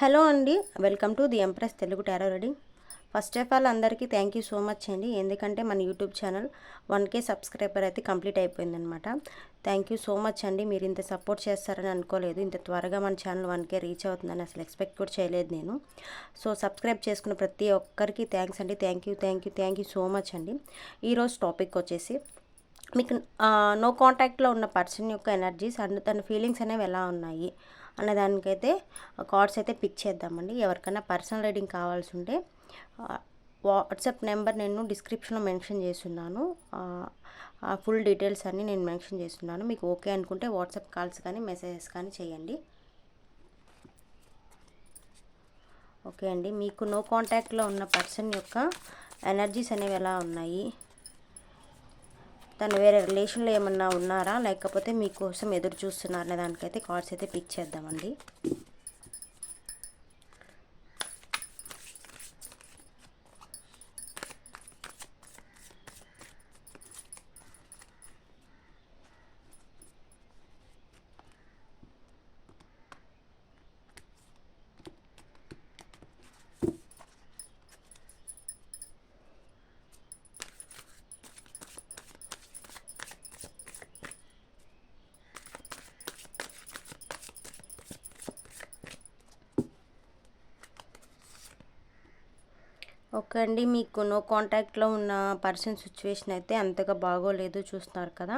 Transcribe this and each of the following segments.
Hello అండి welcome to the empress Telugu tarot reader. First of all అందరికీ thank you so much అండి. ఎందుకంటే మన YouTube channel one K subscriber అయితే complete అయిపోయిందనమాట థ్యాంక్ యూ సో మచ్ అండి. మీరు ఇంత సపోర్ట్ చేస్తారని అనుకోలేదు. ఇంత త్వరగా మన ఛానల్ వన్ కే రీచ్ అవుతుందని అసలు ఎక్స్పెక్ట్ కూడా చేయలేదు నేను. సో సబ్స్క్రైబ్ చేసుకున్న ప్రతి ఒక్కరికి థ్యాంక్స్ అండి. Thank you thank you thank you so much అండి. ఈరోజు టాపిక్ వచ్చేసి మీకు నో కాంటాక్ట్లో ఉన్న పర్సన్ యొక్క ఎనర్జీస్ అండ్ తన ఫీలింగ్స్ అనేవి ఎలా ఉన్నాయి అన్న దానికైతే కార్డ్స్ అయితే పిక్ చేద్దామండి. ఎవరికైనా పర్సనల్ రీడింగ్ కావాల్సి ఉంటే వాట్సాప్ నెంబర్ నేను డిస్క్రిప్షన్లో మెన్షన్ చేస్తున్నాను. ఫుల్ డీటెయిల్స్ అన్నీ నేను మెన్షన్ చేస్తున్నాను. మీకు ఓకే అనుకుంటే వాట్సాప్ కాల్స్ కానీ మెసేజెస్ కానీ చేయండి. ఓకే అండి. మీకు నో కాంటాక్ట్లో ఉన్న పర్సన్ యొక్క ఎనర్జీస్ అనేవి ఎలా ఉన్నాయి? తను వేరే రిలేషన్లో ఏమన్నా ఉన్నారా? లేకపోతే మీకోసం ఎదురు చూస్తున్నారనే దానికైతే కార్డ్స్ అయితే పిక్ చేద్దామండి. ఓకే అండి. మీకు నో కాంటాక్ట్లో ఉన్న పర్సన్ సిచ్యువేషన్ అయితే అంతగా బాగోలేదు చూస్తున్నారు కదా.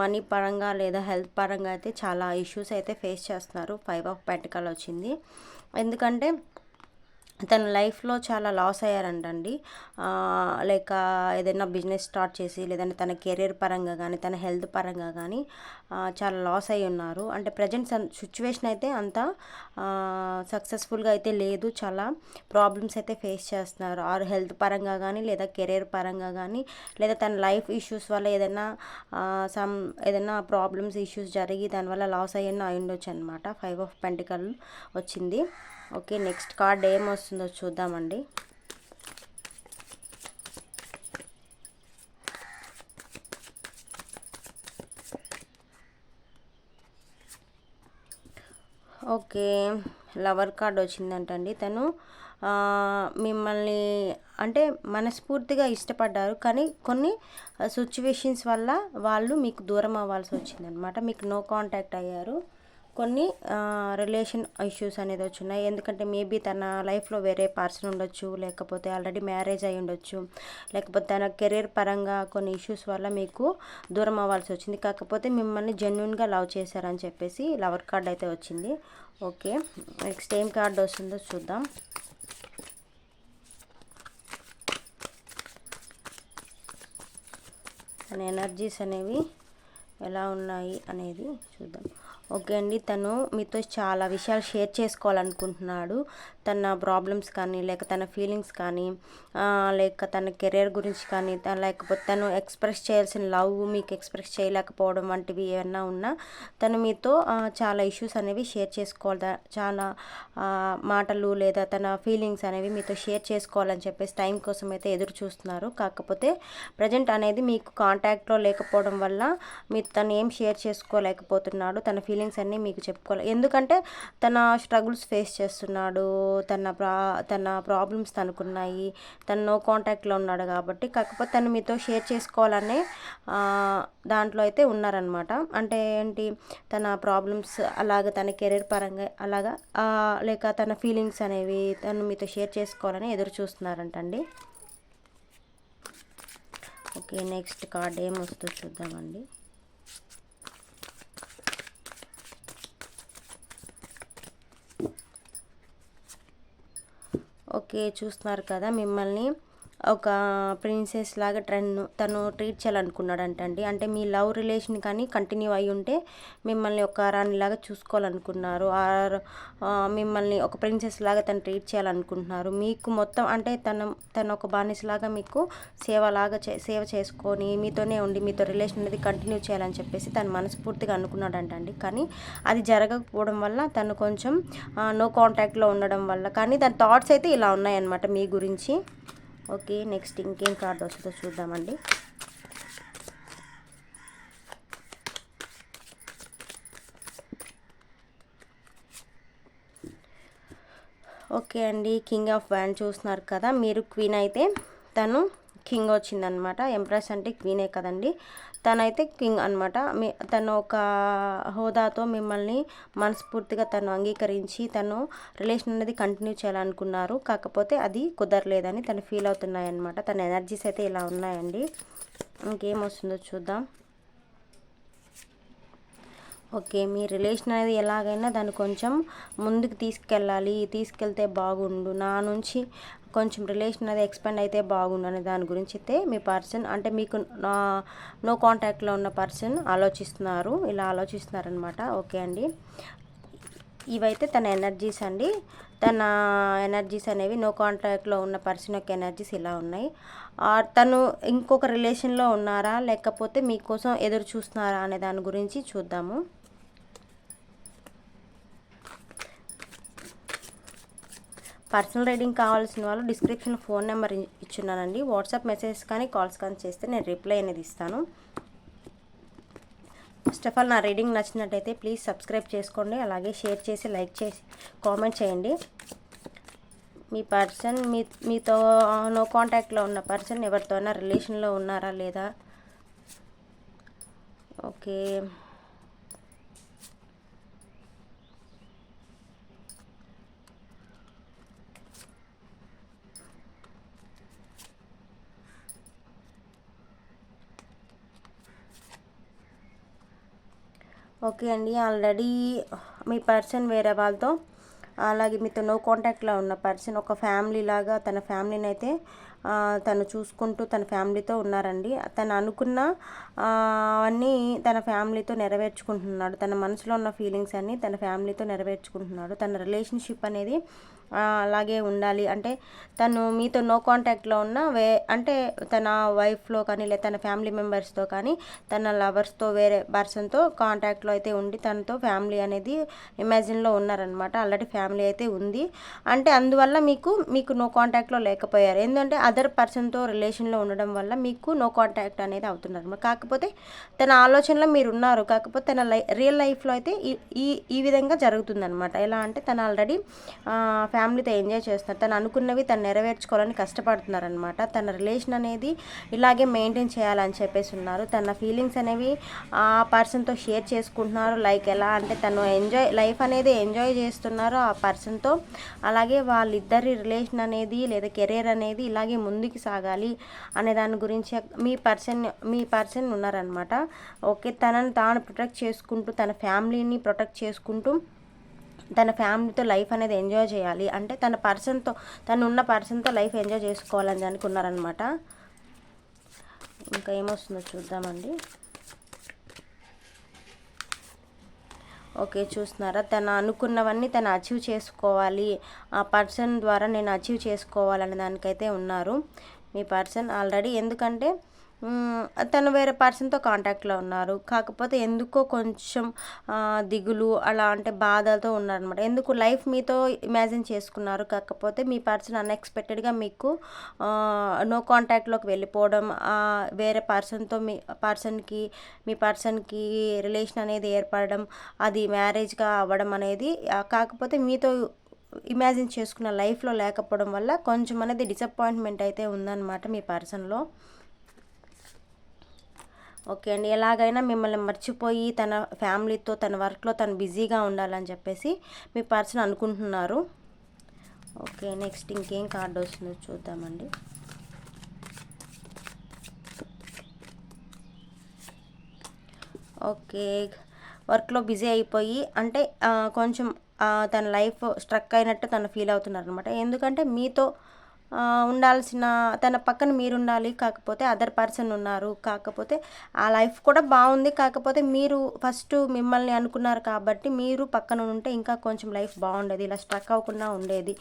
మనీ పరంగా లేదా హెల్త్ పరంగా అయితే చాలా ఇష్యూస్ అయితే ఫేస్ చేస్తున్నారు. ఫైవ్ ఆఫ్ పెంటకాల్ వచ్చింది. ఎందుకంటే తన లైఫ్లో చాలా లాస్ అయ్యారంటండి. లైక్ ఏదైనా బిజినెస్ స్టార్ట్ చేసి లేదంటే తన కెరీర్ పరంగా కానీ తన హెల్త్ పరంగా కానీ చాలా లాస్ అయి ఉన్నారు. అంటే ప్రజెంట్ సిచ్యువేషన్ అయితే అంత సక్సెస్ఫుల్గా అయితే లేదు. చాలా ప్రాబ్లమ్స్ అయితే ఫేస్ చేస్తున్నారు. ఆర్ హెల్త్ పరంగా కానీ లేదా కెరీర్ పరంగా కానీ లేదా తన లైఫ్ ఇష్యూస్ వల్ల ఏదైనా సమ్ ఏదైనా ప్రాబ్లమ్స్ ఇష్యూస్ జరిగి దానివల్ల లాస్ అయ్యన్న అయి ఉండొచ్చు అనమాట ఫైవ్ ఆఫ్ పెంటికల్ వచ్చింది. ఓకే నెక్స్ట్ కార్డ్ ఏమొస్తుందో చూద్దామండి. ఓకే లవర్ కార్డ్ వచ్చిందంటండి తను. మిమ్మల్ని అంటే మనస్ఫూర్తిగా ఇష్టపడ్డారు కానీ కొన్ని సిచ్యువేషన్స్ వల్ల వాళ్ళు మీకు దూరం అవ్వాల్సి వచ్చిందనమాట మీకు నో కాంటాక్ట్ అయ్యారు. కొన్ని రిలేషన్ ఇష్యూస్ అనేది వచ్చినాయి. ఎందుకంటే మేబీ తన లైఫ్లో వేరే పర్సన్ ఉండొచ్చు లేకపోతే ఆల్రెడీ మ్యారేజ్ అయి ఉండొచ్చు లేకపోతే తన కెరీర్ పరంగా కొన్ని ఇష్యూస్ వల్ల మీకు దూరం అవ్వాల్సి వచ్చింది. కాకపోతే మిమ్మల్ని జెన్యున్గా లవ్ చేశారని చెప్పేసి లవర్ కార్డ్ అయితే వచ్చింది. ఓకే నెక్స్ట్ ఏం కార్డు వస్తుందో చూద్దాం. తన ఎనర్జీస్ అనేవి ఎలా ఉన్నాయి అనేది చూద్దాం. ఓకే అండి. తను మీతో చాలా విషయాలు షేర్ చేసుకోవాలనుకుంటున్నాడు. తన ప్రాబ్లమ్స్ కానీ లేక తన ఫీలింగ్స్ కానీ లేక తన కెరీర్ గురించి కానీ లేకపోతే తను ఎక్స్ప్రెస్ చేయాల్సిన లవ్ మీకు ఎక్స్ప్రెస్ చేయలేకపోవడం వంటివి ఏమన్నా ఉన్నా తను మీతో చాలా ఇష్యూస్ అనేవి షేర్ చేసుకోవాలి చాలా మాటలు లేదా తన ఫీలింగ్స్ అనేవి మీతో షేర్ చేసుకోవాలని చెప్పేసి టైం కోసం అయితే ఎదురు చూస్తున్నారు. కాకపోతే ప్రజెంట్ అనేది మీకు కాంటాక్ట్లో లేకపోవడం వల్ల మీరు తను ఏం షేర్ చేసుకోలేకపోతున్నాడు తన ఫీలింగ్స్ ఫీలింగ్స్ అన్నీ మీకు చెప్పుకోవాలి ఎందుకంటే తన స్ట్రగుల్స్ ఫేస్ చేస్తున్నాడు తన ప్రా తన ప్రాబ్లమ్స్ తనకున్నాయి. తను నో కాంటాక్ట్లో ఉన్నాడు కాబట్టి కాకపోతే తను మీతో షేర్ చేసుకోవాలనే దాంట్లో అయితే ఉన్నారనమాట అంటే ఏంటి? తన ప్రాబ్లమ్స్ అలాగ తన కెరీర్ పరంగా అలాగా లేక తన ఫీలింగ్స్ అనేవి తను మీతో షేర్ చేసుకోవాలని ఎదురు చూస్తున్నారంటండి. ఓకే నెక్స్ట్ కార్డ్ ఏమొస్తుందో చూద్దామండి. ఓకే చూస్తున్నారు కదా మిమ్మల్ని. ఒక ప్రిన్సెస్ లాగా ట్రెన్ తను ట్రీట్ చేయాలనుకున్నాడంటండి. అంటే మీ లవ్ రిలేషన్ కానీ కంటిన్యూ అయి ఉంటే మిమ్మల్ని ఒక రాణిలాగా చూసుకోవాలనుకున్నారు ఆర్ మిమ్మల్ని ఒక ప్రిన్సెస్ లాగా తను ట్రీట్ చేయాలనుకుంటున్నారు. మీకు మొత్తం అంటే తన తను ఒక బానిసలాగా మీకు సేవలాగా చే సేవ చేసుకొని మీతోనే ఉండి మీతో రిలేషన్ అనేది కంటిన్యూ చేయాలని చెప్పేసి తను మనస్ఫూర్తిగా అనుకున్నాడంటండి. కానీ అది జరగకపోవడం వల్ల తను కొంచెం నో కాంటాక్ట్లో ఉండడం వల్ల. కానీ దాని థాట్స్ అయితే ఇలా ఉన్నాయన్నమాట మీ గురించి. ఓకే నెక్స్ట్ ఇంకేం కార్డ్ వస్తుందో చూద్దామండి. ఓకే అండి కింగ్ ఆఫ్ వ్యాండ్ చూస్తున్నారు కదా మీరు క్వీన్ అయితే తను కింగ్ వచ్చిందనమాట ఎంప్రెస్ అంటే క్వీనే కదండి. తనైతే కింగ్ అనమాట మీ తను ఒక హోదాతో మిమ్మల్ని మనస్ఫూర్తిగా తను అంగీకరించి తను రిలేషన్ అనేది కంటిన్యూ చేయాలనుకున్నారు. కాకపోతే అది కుదరలేదని తను ఫీల్ అవుతున్నాయన్నమాట. తన ఎనర్జీస్ అయితే ఇలా ఉన్నాయండి. ఇంకేం వస్తుందో చూద్దాం. ఓకే మీ రిలేషన్ అనేది ఎలాగైనా దాన్ని కొంచెం ముందుకు తీసుకెళ్ళాలి. తీసుకెళ్తే బాగుండు. నా నుంచి కొంచెం రిలేషన్ అది ఎక్స్పెండ్ అయితే బాగుండు అనే దాని గురించి అయితే మీ పర్సన్ అంటే మీకు నా నో కాంటాక్ట్లో ఉన్న పర్సన్ ఆలోచిస్తున్నారు ఇలా ఆలోచిస్తున్నారనమాట ఓకే అండి. ఇవైతే తన ఎనర్జీస్ అండి. తన ఎనర్జీస్ అనేవి నో కాంటాక్ట్లో ఉన్న పర్సన్ యొక్క ఎనర్జీస్ ఇలా ఉన్నాయి. తను ఇంకొక రిలేషన్లో ఉన్నారా లేకపోతే మీకోసం ఎదురు చూస్తున్నారా అనే దాని గురించి చూద్దాము. పర్సనల్ రైడింగ్ కావాల్సిన వాళ్ళు డిస్క్రిప్షన్ ఫోన్ నెంబర్ ఇచ్చున్నానండి. వాట్సాప్ మెసేజ్ కానీ కాల్స్ కానీ చేస్తే నేను రిప్లై అనేది ఇస్తాను. ఫస్ట్ ఆఫ్ ఆల్ నా రీడింగ్ నచ్చినట్టయితే ప్లీజ్ సబ్స్క్రైబ్ చేసుకోండి. అలాగే షేర్ చేసి లైక్ చేసి కామెంట్ చేయండి. మీ పర్సన్ మీ మీతో నో కాంటాక్ట్లో ఉన్న పర్సన్ ఎవరితోనైనా రిలేషన్లో ఉన్నారా లేదా? ఓకే. ఓకే అండి. ఆల్రెడీ మీ పర్సన్ వేరే వాళ్ళతో అలాగే మీతో నో కాంటాక్ట్లో ఉన్న పర్సన్ ఒక ఫ్యామిలీ లాగా తన ఫ్యామిలీని అయితే తను చూసుకుంటూ తన ఫ్యామిలీతో ఉన్నారండి. తను అనుకున్న అన్నీ తన ఫ్యామిలీతో నెరవేర్చుకుంటున్నాడు. తన మనసులో ఉన్న ఫీలింగ్స్ అన్నీ తన ఫ్యామిలీతో నెరవేర్చుకుంటున్నాడు. తన రిలేషన్షిప్ అనేది అలాగే ఉండాలి. అంటే తను మీతో నో కాంటాక్ట్లో ఉన్న వే అంటే తన వైఫ్లో కానీ లేదా తన ఫ్యామిలీ మెంబర్స్తో కానీ తన లవర్స్తో వేరే పర్సన్తో కాంటాక్ట్లో అయితే ఉండి తనతో ఫ్యామిలీ అనేది ఇమాజిన్లో ఉన్నారనమాట ఆల్రెడీ ఫ్యామిలీ అయితే ఉంది. అంటే అందువల్ల మీకు మీకు నో కాంటాక్ట్లో లేకపోయారు. ఎందుకంటే అదర్ పర్సన్తో రిలేషన్లో ఉండడం వల్ల మీకు నో కాంటాక్ట్ అనేది అవుతున్నారు కాకపోతే తన ఆలోచనలో మీరు ఉన్నారు. కాకపోతే తన లై రియల్ లైఫ్లో అయితే ఈ ఈ విధంగా జరుగుతుందనమాట ఎలా అంటే తను ఆల్రెడీ ఫ్యామిలీతో ఎంజాయ్ చేస్తున్నారు. తను అనుకున్నవి తను నెరవేర్చుకోవాలని కష్టపడుతున్నారనమాట తన రిలేషన్ అనేది ఇలాగే మెయింటైన్ చేయాలని చెప్పేసి ఉన్నారు. తన ఫీలింగ్స్ అనేవి ఆ పర్సన్తో షేర్ చేసుకుంటున్నారు. లైక్ ఎలా అంటే తను ఎంజాయ్ లైఫ్ అనేది ఎంజాయ్ చేస్తున్నారు ఆ పర్సన్తో. అలాగే వాళ్ళిద్దరి రిలేషన్ అనేది లేదా కెరీర్ అనేది ఇలాగే ముందుకు సాగాలి అనే దాని గురించి మీ పర్సన్ మీ పర్సన్ ఉన్నారనమాట ఓకే తనని తాను ప్రొటెక్ట్ చేసుకుంటూ తన ఫ్యామిలీని ప్రొటెక్ట్ చేసుకుంటూ తన ఫ్యామిలీతో లైఫ్ అనేది ఎంజాయ్ చేయాలి. అంటే తన పర్సన్తో తను ఉన్న పర్సన్తో లైఫ్ ఎంజాయ్ చేసుకోవాలని అనుకున్నారనమాట ఇంకా ఏమొస్తుందో చూద్దామండి. ఓకే చూస్తున్నారా? తను అనుకున్నవన్నీ తను అచీవ్ చేసుకోవాలి. ఆ పర్సన్ ద్వారా నేను అచీవ్ చేసుకోవాలనే దానికైతే ఉన్నారు. మీ పర్సన్ ఆల్రెడీ ఎందుకంటే తను వేరే పర్సన్తో కాంటాక్ట్లో ఉన్నారు. కాకపోతే ఎందుకో కొంచెం దిగులు అలా అంటే బాధతో ఉన్నారనమాట ఎందుకు లైఫ్ మీతో ఇమాజిన్ చేసుకున్నారు? కాకపోతే మీ పర్సన్ అన్ఎక్స్పెక్టెడ్గా మీకు నో కాంటాక్ట్లోకి వెళ్ళిపోవడం వేరే పర్సన్తో మీ పర్సన్కి మీ పర్సన్కి రిలేషన్ అనేది ఏర్పడడం అది మ్యారేజ్గా అవ్వడం అనేది కాకపోతే మీతో ఇమాజిన్ చేసుకున్న లైఫ్లో లేకపోవడం వల్ల కొంచెం అనేది డిసప్పాయింట్మెంట్ అయితే ఉందన్నమాట మీ పర్సన్లో. ఓకే అండి. ఎలాగైనా మిమ్మల్ని మర్చిపోయి తన ఫ్యామిలీతో తన వర్క్లో తను బిజీగా ఉండాలని చెప్పేసి మీ పర్సన్ అనుకుంటున్నారు. ఓకే నెక్స్ట్ ఇంకేం కార్డు వస్తుందో చూద్దామండి. ఓకే వర్క్లో బిజీ అయిపోయి అంటే కొంచెం తన లైఫ్ స్ట్రక్ అయినట్టు తను ఫీల్ అవుతున్నారు అనమాట ఎందుకంటే మీతో ఉండాల్సిన తన పక్కన మీరు ఉండాలి కాకపోతే అదర్ పర్సన్ ఉన్నారు. కాకపోతే ఆ లైఫ్ కూడా బాగుంది. కాకపోతే మీరు ఫస్ట్ మిమ్మల్ని అనుకున్నారు కాబట్టి మీరు పక్కన ఉంటే ఇంకా కొంచెం లైఫ్ బాగుండేది. ఇలా స్ట్రక్ అవ్వకుండా ఉండేది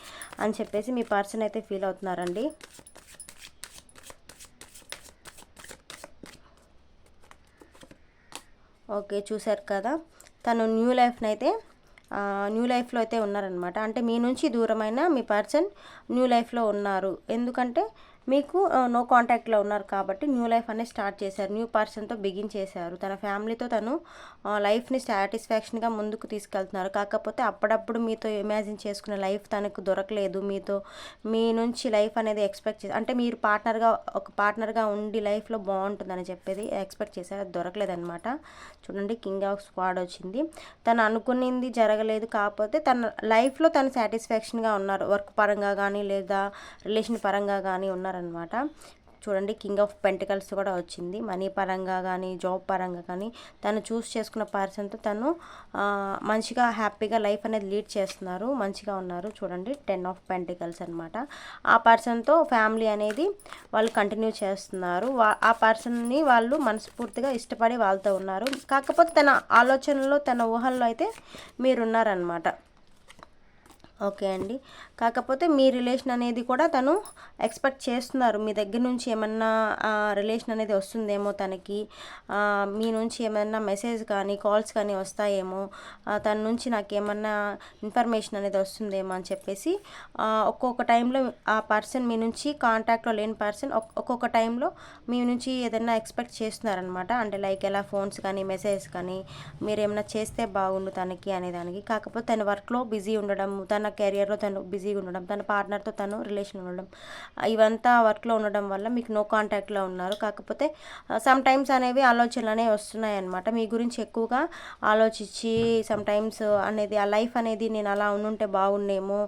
అని చెప్పేసి మీ పర్సన్ అయితే ఫీల్ అవుతున్నారండి. ఓకే చూసారు కదా? తను న్యూ లైఫ్ని అయితే న్యూ లైఫ్లో అయితే ఉన్నారనమాట అంటే మీ నుంచి దూరమైన మీ పర్సన్ న్యూ లైఫ్లో ఉన్నారు. ఎందుకంటే మీకు నో కాంటాక్ట్లో ఉన్నారు కాబట్టి న్యూ లైఫ్ అనేది స్టార్ట్ చేశారు. న్యూ పర్సన్తో బిగిన్ చేశారు. తన ఫ్యామిలీతో తను లైఫ్ని సాటిస్ఫాక్షన్గా ముందుకు తీసుకెళ్తున్నారు. కాకపోతే అప్పుడప్పుడు మీతో ఇమాజిన్ చేసుకునే లైఫ్ తనకు దొరకలేదు. మీతో మీ నుంచి లైఫ్ అనేది ఎక్స్పెక్ట్ చేసి అంటే మీరు పార్ట్నర్గా ఒక పార్ట్నర్గా ఉండి లైఫ్లో బాగుంటుందని చెప్పేది ఎక్స్పెక్ట్ చేశారు. అది దొరకలేదనమాట చూడండి కింగ్ ఆఫ్ స్క్వాడ్ వచ్చింది. తను అనుకునింది జరగలేదు. కాకపోతే తన లైఫ్లో తను సాటిస్ఫాక్షన్గా ఉన్నారు. వర్క్ పరంగా కానీ లేదా రిలేషన్ పరంగా కానీ ఉన్నారనమాట చూడండి కింగ్ ఆఫ్ పెంటికల్స్ కూడా వచ్చింది. మనీ పరంగా కానీ జాబ్ పరంగా కానీ తను చూస్ చేసుకున్న పర్సన్తో తను మంచిగా హ్యాపీగా లైఫ్ అనేది లీడ్ చేస్తున్నారు. మంచిగా ఉన్నారు. చూడండి టెన్ ఆఫ్ పెంటికల్స్ అనమాట ఆ పర్సన్తో ఫ్యామిలీ అనేది వాళ్ళు కంటిన్యూ చేస్తున్నారు. ఆ పర్సన్ని వాళ్ళు మనస్ఫూర్తిగా ఇష్టపడి వాళ్ళతో ఉన్నారు. కాకపోతే తన ఆలోచనలో తన ఊహల్లో అయితే మీరున్నారనమాట ఓకే అండి. కాకపోతే మీ రిలేషన్ అనేది కూడా తను ఎక్స్పెక్ట్ చేస్తున్నారు. మీ దగ్గర నుంచి ఏమన్నా రిలేషన్ అనేది వస్తుందేమో తనకి. మీ నుంచి ఏమన్నా మెసేజ్ కానీ కాల్స్ కానీ వస్తాయేమో. తన నుంచి నాకు ఏమన్నా ఇన్ఫర్మేషన్ అనేది వస్తుందేమో అని చెప్పేసి ఒక్కొక్క టైంలో ఆ పర్సన్ మీ నుంచి కాంటాక్ట్లో లేని పర్సన్ ఒక్కొక్క టైంలో మీ నుంచి ఏదైనా ఎక్స్పెక్ట్ చేస్తున్నారనమాట. అంటే లైక్ ఎలా ఫోన్స్ కానీ మెసేజ్ కానీ మీరు ఏమైనా చేస్తే బాగుండు తనకి అనేదానికి కాకపోతే తన వర్క్లో బిజీ ఉండడం తన కెరియర్లో తను బిజీగా ఉండడం తన పార్ట్నర్తో తను రిలేషన్ ఉండడం ఇవంతా వర్క్లో ఉండడం వల్ల మీకు నో కాంటాక్ట్లో ఉన్నారు. కాకపోతే సమ్ టైమ్స్ అనేవి ఆలోచనలు అనేవి వస్తున్నాయి అనమాట మీ గురించి ఎక్కువగా ఆలోచించి సమ్ టైమ్స్ అనేది ఆ లైఫ్ అనేది నేను అలా ఉండుంటే బాగుండేమో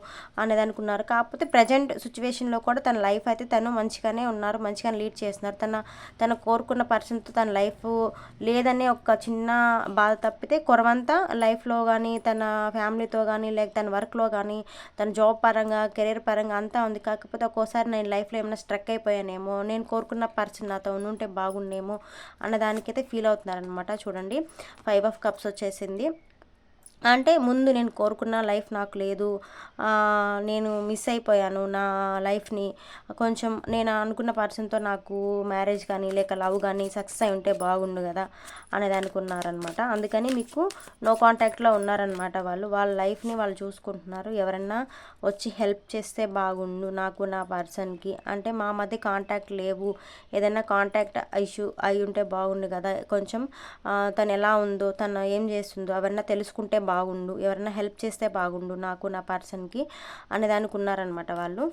అనేది అనుకున్నారు కాకపోతే ప్రజెంట్ సిచ్యువేషన్లో కూడా తన లైఫ్ అయితే తను మంచిగానే ఉన్నారు మంచిగానే లీడ్ చేస్తున్నారు. తన తన కోరుకున్న పర్సన్తో తన లైఫ్ లేదనే ఒక చిన్న బాధ తప్పితే కొరవంతా లైఫ్లో కానీ తన ఫ్యామిలీతో కానీ లేక తన వర్క్లో కానీ కానీ తన జాబ్ పరంగా కెరీర్ పరంగా అంతా ఉంది. కాకపోతే ఒక్కోసారి నేను లైఫ్లో ఏమైనా స్ట్రక్ అయిపోయానేమో నేను కోరుకున్న పర్సన్ నాతో ఉంటే బాగుండేమో అన్న దానికైతే ఫీల్ అవుతున్నారనమాట చూడండి ఫైవ్ ఆఫ్ కప్స్ వచ్చేసింది. అంటే ముందు నేను కోరుకున్న లైఫ్ నాకు లేదు. నేను మిస్ అయిపోయాను నా లైఫ్ని. కొంచెం నేను అనుకున్న పర్సన్తో నాకు మ్యారేజ్ కానీ లేక లవ్ కానీ సక్సెస్ అయి ఉంటే బాగుండు కదా అనేది అనుకున్నారనమాట అందుకని మీకు నో కాంటాక్ట్లో ఉన్నారనమాట వాళ్ళు. వాళ్ళ లైఫ్ని వాళ్ళు చూసుకుంటున్నారు. ఎవరన్నా వచ్చి హెల్ప్ చేస్తే బాగుండు నాకు నా పర్సన్కి. అంటే మా మధ్య కాంటాక్ట్ లేవు. ఏదైనా కాంటాక్ట్ ఇష్యూ అయి ఉంటే బాగుండు కదా. కొంచెం తను ఎలా ఉందో తను ఏం చేస్తుందో అవన్నీ తెలుసుకుంటే బాగుండు ఎవరైనా హెల్ప్ చేస్తే బాగుండు నాకు నా పర్సన్కి అనేదానికి ఉన్నారనమాట వాళ్ళు.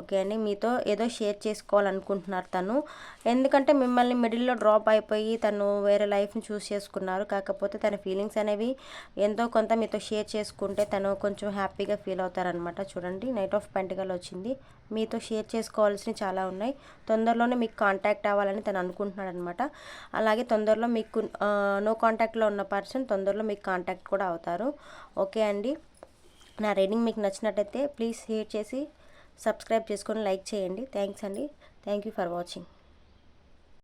ఓకే అండి. మీతో ఏదో షేర్ చేసుకోవాలనుకుంటున్నారు తను. ఎందుకంటే మిమ్మల్ని మిడిల్లో డ్రాప్ అయిపోయి తను వేరే లైఫ్ని చూస్ చేసుకున్నారు. కాకపోతే తన ఫీలింగ్స్ అనేవి ఎంతో కొంత మీతో షేర్ చేసుకుంటే తను కొంచెం హ్యాపీగా ఫీల్ అవుతారనమాట చూడండి నైట్ ఆఫ్ పెంటికల్ వచ్చింది. మీతో షేర్ చేసుకోవాల్సినవి చాలా ఉన్నాయి. తొందరలోనే మీకు కాంటాక్ట్ అవ్వాలని తను అనుకుంటున్నాడు అనమాట అలాగే తొందరలో మీకు నో కాంటాక్ట్లో ఉన్న పర్సన్ తొందరలో మీకు కాంటాక్ట్ కూడా అవుతారు. ఓకే అండి. నా రీడింగ్ మీకు నచ్చినట్టయితే ప్లీజ్ షేర్ చేసి సబ్స్క్రైబ్ చేసుకొని లైక్ చేయండి. థ్యాంక్స్ అండి. Thank you for watching.